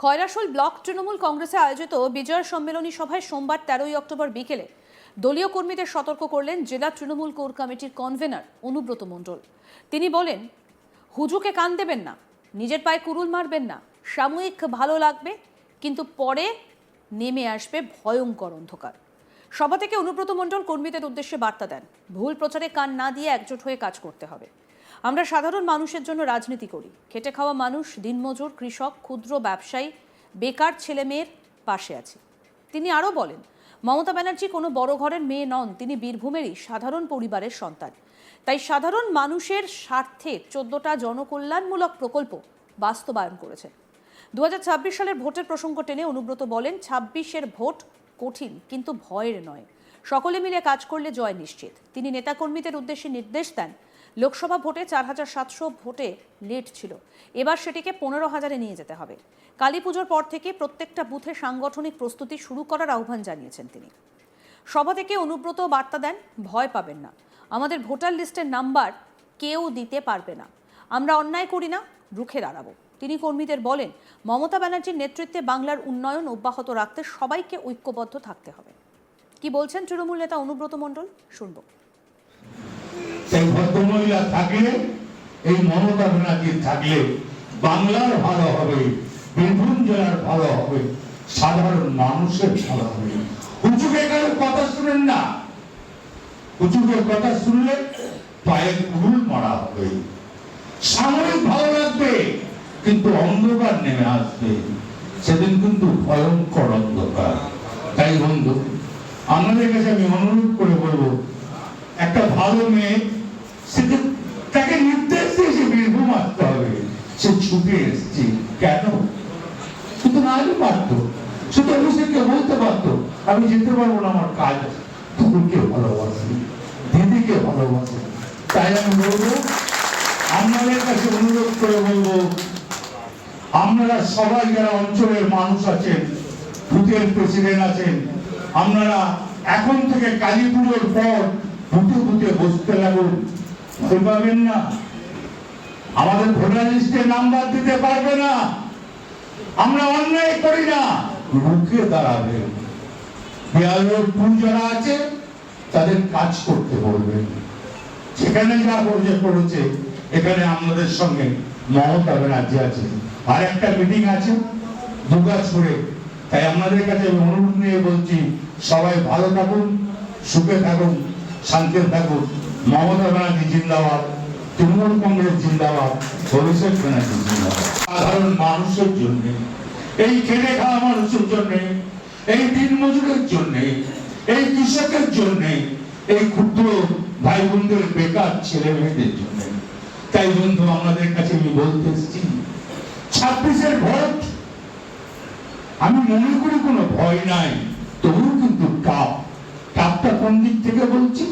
Khoyrasol block Trinamool কংগ্রেসে আয়োজিত বিজয় সম্মেলনী সভায় সোমবার তেরোই অক্টোবর বিকেলে দলীয় কর্মীদের সতর্ক করলেন জেলা তৃণমূল কোর কমিটির কনভেনর অনুব্রত মণ্ডল। তিনি বলেন, হুজুকে কান দেবেন না, নিজের পায়ে কুরুল মারবেন না, সাময়িক ভালো লাগবে, কিন্তু পরে নেমে আসবে ভয়ঙ্কর অন্ধকার। সভা থেকে অনুব্রত মণ্ডল কর্মীদের উদ্দেশ্যে বার্তা দেন, ভুল প্রচারে কান না দিয়ে একজোট হয়ে কাজ করতে হবে। আমরা সাধারণ মানুষের জন্য রাজনীতি করি। খেটে খাওয়া মানুষ, দিনমজুর, কৃষক, ক্ষুদ্র ব্যবসায়ী, বেকার ছেলেমেয়ের পাশে আছে। তিনি আরও বলেন, মমতা ব্যানার্জি কোনো বড় ঘরের মেয়ে নন, তিনি বীরভূমেরই সাধারণ পরিবারের সন্তান। তাই সাধারণ মানুষের স্বার্থে চোদ্দটা জনকল্যাণমূলক প্রকল্প বাস্তবায়ন করেছেন দু সালের ভোটের প্রসঙ্গ টেনে অনুব্রত বলেন, ছাব্বিশের ভোট কঠিন, কিন্তু ভয়ের নয়। সকলে মিলে কাজ করলে জয় নিশ্চিত। তিনি নেতাকর্মীদের উদ্দেশ্যে নির্দেশ দেন লোকসভা ভোটে চার হাজার সাতশো ভোটে লেট ছিল। এবার সেটিকে পনেরো হাজারে নিয়ে যেতে হবে। কালী পুজোর পর থেকে প্রত্যেকটা বুথে সাংগঠনিক প্রস্তুতি শুরু করার আহ্বান জানিয়েছেন তিনি। সভা থেকে অনুব্রত বার্তা দেন, ভয় পাবেন না। আমাদের ভোটার লিস্টের নাম্বার কেউ দিতে পারবে না। আমরা অন্যায় করি না, রুখে দাঁড়াবো। তিনি কর্মীদের বলেন, মমতা ব্যানার্জির নেতৃত্বে বাংলার উন্নয়ন অব্যাহত রাখতে সবাইকে ঐক্যবদ্ধ থাকতে হবে। কি বলছেন তৃণমূল নেতা অনুব্রত মণ্ডল? শুনব। সেই ভদ্রমহিলা থাকলে, এই মমতা ব্যানার্জি থাকলে বাংলার ভালো হবে, বীরভূম জেলার ভালো হবে, সাধারণ মানুষের ভালো হবে। হুচুকে কারও কথা শুনেন না। হুচুকের কথা শুনলে মারা হবে। সাময়িক ভালো লাগবে, কিন্তু অন্ধকার নেমে আসবে। সেদিন কিন্তু ভয়ঙ্কর অন্ধকার। তাই বন্ধু আমাদের কাছে আমি অনুরোধ করে বলব, একটা ভালো মেয়ে সেকে তাকে নির্দেশ দিয়েছে বীরভূম আসতে হবে। সে ছুটে এসছে। কেন? শুধু না হলে পারতো। শুধু অভিষেককে বলতে পারতো, আমি যেতে পারব না, আমার কাজ। ঠাকুরকে ভালোবাসি দিদিকে ভালোবাসি তাই আমি বলব, আপনাদের কাছে অনুরোধ করে বলব, আপনারা সবাই যারা অঞ্চলের মানুষ আছেন বুথের প্রেসিডেন্ট আছেন, আপনারা এখন থেকে কালী পুজোর পর বুথে বুথে বসতে লাগুন। ভয় পাবেন না। আমাদের ভোটার লিস্টে নাম্বার দিতে পারবে না। আমরা অন্যায় করি না। রুখে দাঁড়াবে যারা আছে, তাদের কাজ করতে বলবেন। সেখানে যা করেছে করেছে, এখানে আমাদের সঙ্গে মমতা ব্যানার্জি আছে। আর একটা মিটিং আছে দুর্গাছড়ে তাই আপনাদের কাছে অনুরোধ নিয়ে বলছি, সবাই ভালো থাকুন, সুখে থাকুন, শান্তিতে থাকুন। মমতা ব্যানার্জি জিন্দাবাদ, তৃণমূল কংগ্রেস জিন্দাবাদ অভিষেক ব্যানার্জি জিন্দাবাদ। সাধারণ মানুষের জন্য, এই খেটে খাওয়া মানুষের জন্য, এই দিন মজুরের জন্য, এই কৃষকের জন্য, এই ক্ষুদ্র ভাই বোনদের বেকার ছেলে মেয়েদের জন্য। তাই বন্ধু আমাদের কাছে আমি বলতে এসেছি, ছাব্বিশের ভোট, আমি মনে করি কোনো ভয় নাই, তবুও কিন্তু টাপ। টাপটা কোন দিক থেকে বলছি?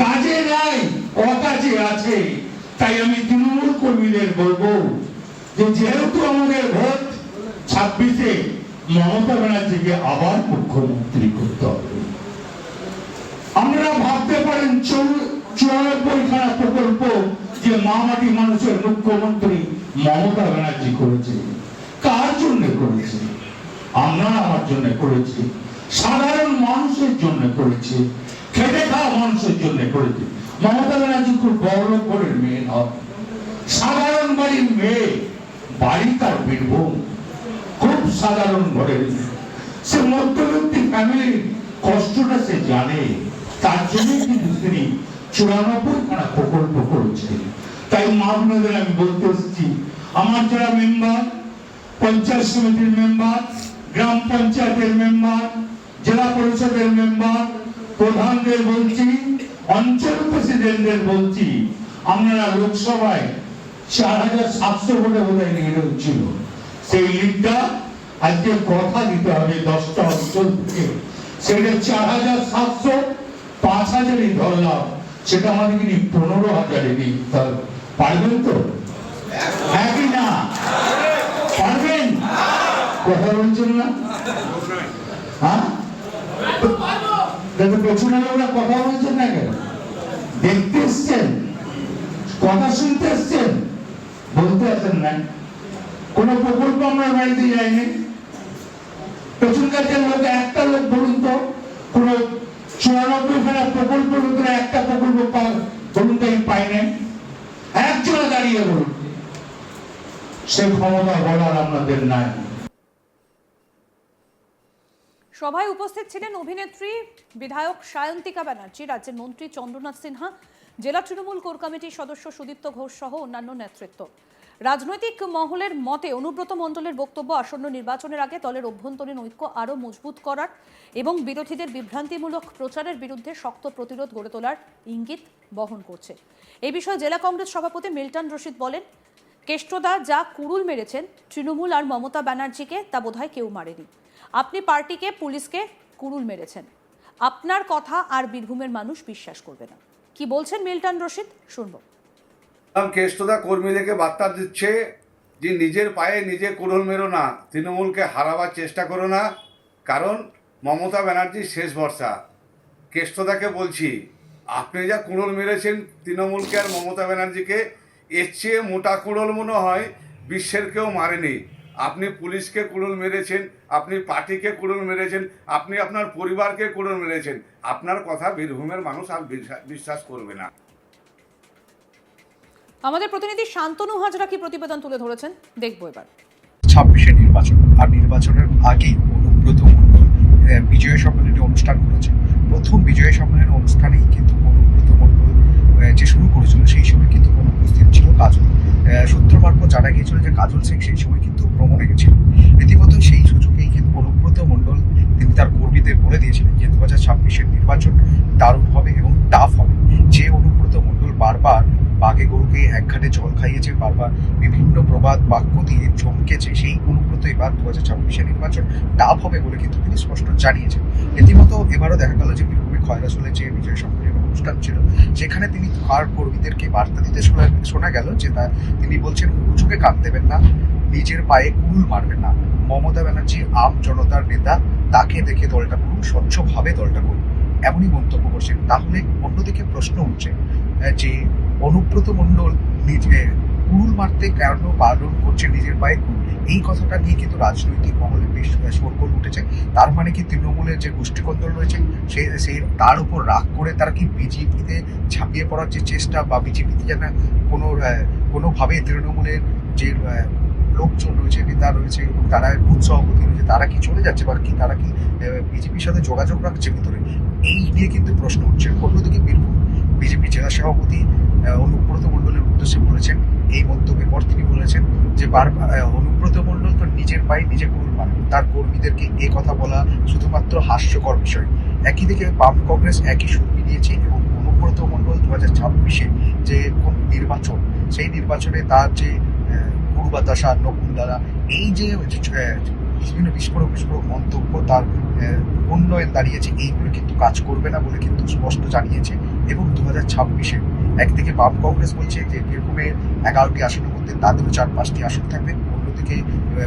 কাজে নাই, অকাজে আছে। তাই আমি তৃণমূল কর্মীদের বলব যে, যেহেতু আমাদের ভোট, ছাব্বিশে মমতা ব্যানার্জিকে আবার মুখ্যমন্ত্রী করতে আমরা ভাবতে পারেন চুরানব্বই খানা প্রকল্প যে মামাটি মানুষের মুখ্যমন্ত্রী মমতা ব্যানার্জি করেছে, কার জন্য করেছে? আমরা আমার জন্য করেছি। সাধারণ মানুষের জন্য করেছে। খেটে খাওয়া মানুষের জন্য করেছে। মমতা ব্যানার্জি খুব বড় করে মেয়ে নয়। সাধারণ বাড়ির মেয়ে, বাড়ি তার বীরভূম। খুব সাধারণ ঘরের সে মধ্যবিত্ত ফ্যামিলির কষ্টটা সে জানে। তার জন্যই কিন্তু তিনি চুরানব্বই খানা প্রকল্প করেছে তাই মাহবুবদের আমি বলতে এসেছি, আমার যারা মেম্বার পঞ্চায়েত সমিতির মেম্বার গ্রাম পঞ্চায়েতের মেম্বার জেলা পরিষদের মেম্বার, প্রধানদের বলছি অঞ্চল প্রেসিডেন্টদের বলছি, আপনারা লোকসভায় চার হাজার সাতশো ভোটে বোধহয় নিয়ে ছিল সেই লিডটা আজকে কথা দিতে হবে দশটা অঞ্চল থেকে। সেটা চার হাজার সাতশো, পাঁচ হাজারই ধরলাম। সেটা আমাদের কি পনেরো হাজারে দিতে পারবেন তো? একই না? পারবেন? কথা বলছেন না? হ্যাঁ দেখো পেছনে ওরা কথা বলছেন না কেন? দেখতে এসছেন, কথা শুনতে এসছেন, বলতে আসেন না। কোন প্রকল্প আমরা বাড়িতে যাইনি। পেছন কাছের লোক, একটা লোক বলুন তো, কোন চুরানব্বই খানা প্রকল্প লোকের একটা প্রকল্প বলুন তো পাই নাই। একজন দাঁড়িয়ে বলুন। সে ক্ষমতা বলার আমাদের নাই। সভায় উপস্থিত ছিলেন অভিনেত্রী, বিধায়ক সায়ন্তিকা ব্যানার্জি, রাজ্যের মন্ত্রী চন্দ্রনাথ সিনহা, জেলা তৃণমূল কোর কমিটির সদস্য সুদীপ্ত ঘোষ সহ অন্যান্য নেতৃত্ব। রাজনৈতিক মহলের মতে অনুব্রত মণ্ডলের বক্তব্য আসন্ন নির্বাচনের আগে দলের অভ্যন্তরীণ ঐক্য আরও মজবুত করার এবং বিরোধীদের বিভ্রান্তিমূলক প্রচারের বিরুদ্ধে শক্ত প্রতিরোধ গড়ে তোলার ইঙ্গিত বহন করছে। এই বিষয়ে জেলা কংগ্রেস সভাপতি মিল্টন রশিদ বলেন, কেষ্টদা যা কুড়ুল মেরেছেন, তৃণমূল আর মমতা ব্যানার্জিকে তা বোধহয় কেউ মারেনি। আপনি পার্টিকে, পুলিশকে কুড়ুল মেরেছেন। আপনার কথা আর বীরভূমের মানুষ বিশ্বাস করবে না। কি বলছেন মিল্টন রশিদ? শুনব। কেষ্টদা কর্মীদেরকে বার্তা দিচ্ছে যে নিজের পায়ে নিজে কুড়োল মেরো না, তৃণমূলকে হারাবার চেষ্টা করো না, কারণ মমতা ব্যানার্জির শেষ ভরসা। কেষ্টদাকে বলছি, আপনি যা কুড়ল মেরেছেন তৃণমূলকে আর মমতা ব্যানার্জিকে, এর চেয়ে মোটা কুড়ল মনে হয় বিশ্বের কেউ মারেনি। আপনি পুলিশকে কুড়োল মেরেছেন আপনি পার্টিকে কুড়োল মেরেছেন আপনি আপনার পরিবারকে কুড়োল মেরেছেন আপনার কথা বীরভূমের মানুষ আর বিশ্বাস- করবে না। আমাদের প্রতিনিধি শান্তনু হাজরা কি প্রতিবেদন তুলে ধরেছেন? দেখব এবার। ছাব্বিশে নির্বাচন আর নির্বাচনের আগেই অনুব্রত মণ্ডল আহ, বিজয় সম্মেলনী অনুষ্ঠান করেছে প্রথম বিজয় সম্মেলনী অনুষ্ঠানেই কিন্তু অনুব্রত মণ্ডল যে শুরু করেছিল সেই সময় কিন্তু অনুপস্থিত ছিল কাজল। আহ, সূত্র মারফত জানা গিয়েছিল যে কাজল শেখ সেই সময় কিন্তু ভ্রমণে গেছিল রীতিমতো সেই সুযোগেই কিন্তু অনুব্রত মণ্ডল তিনি তার কর্মীদের বলে দিয়েছিলেন যে দু হাজার ছাব্বিশের নির্বাচন দারুণ হবে এবং টাফ হবে। যে অনুব্রত মণ্ডল বারবার বাঘে গরুকে এক ঘাটে জল খাইয়েছে, বারবার বিভিন্ন প্রবাদ বাক্য দিয়ে চমকেছে, সেই অনুব্রত এবার দু হাজার ছাব্বিশের নির্বাচন টাফ হবে বলে কিন্তু তিনি স্পষ্ট জানিয়েছেন। রীতিমতো এবারও দেখা গেল যে বীরভূমে খয়রাসলে যে বিজয় সম্মেলনের অনুষ্ঠান ছিল, সেখানে তিনি তার কর্মীদেরকে বার্তা দিতে শোনা শোনা গেল যে তা তিনি বলছেন উঁচুকে কান দেবেন না, নিজের পায়ে কুল মারবেন না। মমতা ব্যানার্জি আম জনতার নেতা, তাকে দেখে দলটা করুন স্বচ্ছভাবে দলটা করুন। এমনই মন্তব্য করছেন, তাহলে অন্যদিকে প্রশ্ন উঠছে যে অনুব্রত মণ্ডল নিজে কুড়ুল মারতে কেন পালন করছে নিজের পায়ে কুড়ুল? এই কথাটা নিয়ে কিন্তু রাজনৈতিক মহলে বেশ শোরগোল উঠেছে। তার মানে কি তৃণমূলের যে গোষ্ঠীকন্দল রয়েছে, সে সেই তার উপর রাগ করে তারা কি বিজেপিতে ঝাঁপিয়ে পড়ার যে চেষ্টা বা বিজেপিতে যেন কোনো কোনোভাবে তৃণমূলের যে লোকজন রয়েছে, নেতা রয়েছে এবং তারা বুথ সভাপতি রয়েছে, তারা কি চলে যাচ্ছে বা কি, তারা কি বিজেপির সাথে যোগাযোগ রাখছে ভিতরে? এই নিয়ে কিন্তু প্রশ্ন উঠছে। অন্যদিকে বীরভূম বিজেপি জেলা সভাপতি অনুব্রত মণ্ডলের উদ্দেশ্যে বলেছেন এই মন্তব্যের পর তিনি বলেছেন যে আহ, অনুব্রত মণ্ডল তো নিজের পায়ে নিজে মারেন। তার কর্মীদেরকে এ কথা বলা শুধুমাত্র হাস্যকর বিষয়। একই দিকে বাম কংগ্রেস একই সুর মিলিয়েছে এবং অনুব্রত মণ্ডল দু হাজার ছাব্বিশে যে কোন নির্বাচন সেই নির্বাচনে তার যে গুরু বাতাসা নকুল দ্বারা এই যে বিভিন্ন বিস্ফোরক বিস্ফোরক মন্তব্য তার উন্নয়ন দাঁড়িয়েছে। এইগুলো কিন্তু কাজ করবে না বলে কিন্তু স্পষ্ট জানিয়েছে। এবং দু হাজার ছাব্বিশে একদিকে বাম কংগ্রেস বলছে যে বীরভূমের এগারোটি আসনের মধ্যে তাদেরও চার, পাঁচটি আসন থাকবে। অন্যদিকে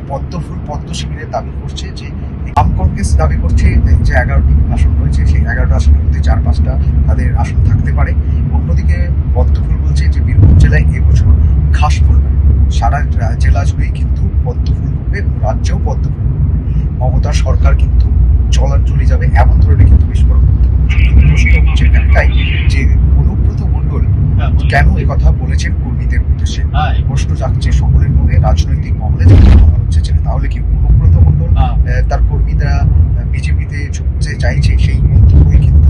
পদ্মফুল, পদ্ম শিবিরের দাবি করছে যে, বাম কংগ্রেস দাবি করছে যে, এগারোটি আসন রয়েছে। সেই এগারোটা আসনের মধ্যে চার, পাঁচটা তাদের আসন থাকতে পারে। অন্যদিকে পদ্মফুল বলছে যে, বীরভূম জেলায় এবছর ঘাস ফুলবে। সারা জেলা জুড়েই কিন্তু পদ্মফুল এবং রাজ্যেও পদ্মফুল মমতার সরকার কিন্তু জলাঞ্জলি যাবে এমন ধরনের কিন্তু প্রশ্ন হচ্ছে একটাই যে অনুব্রত মণ্ডল কেন এ কথা বলেছেন কর্মীদের উদ্দেশ্যে? প্রশ্ন জাগছে সকলের মনে রাজনৈতিক মহলে যখন বলা হচ্ছে যে তাহলে কি অনুব্রত মণ্ডল আহ, তার কর্মীরা বিজেপিতে ঢুকতে চাইছে সেই মন্তব্যই কিন্তু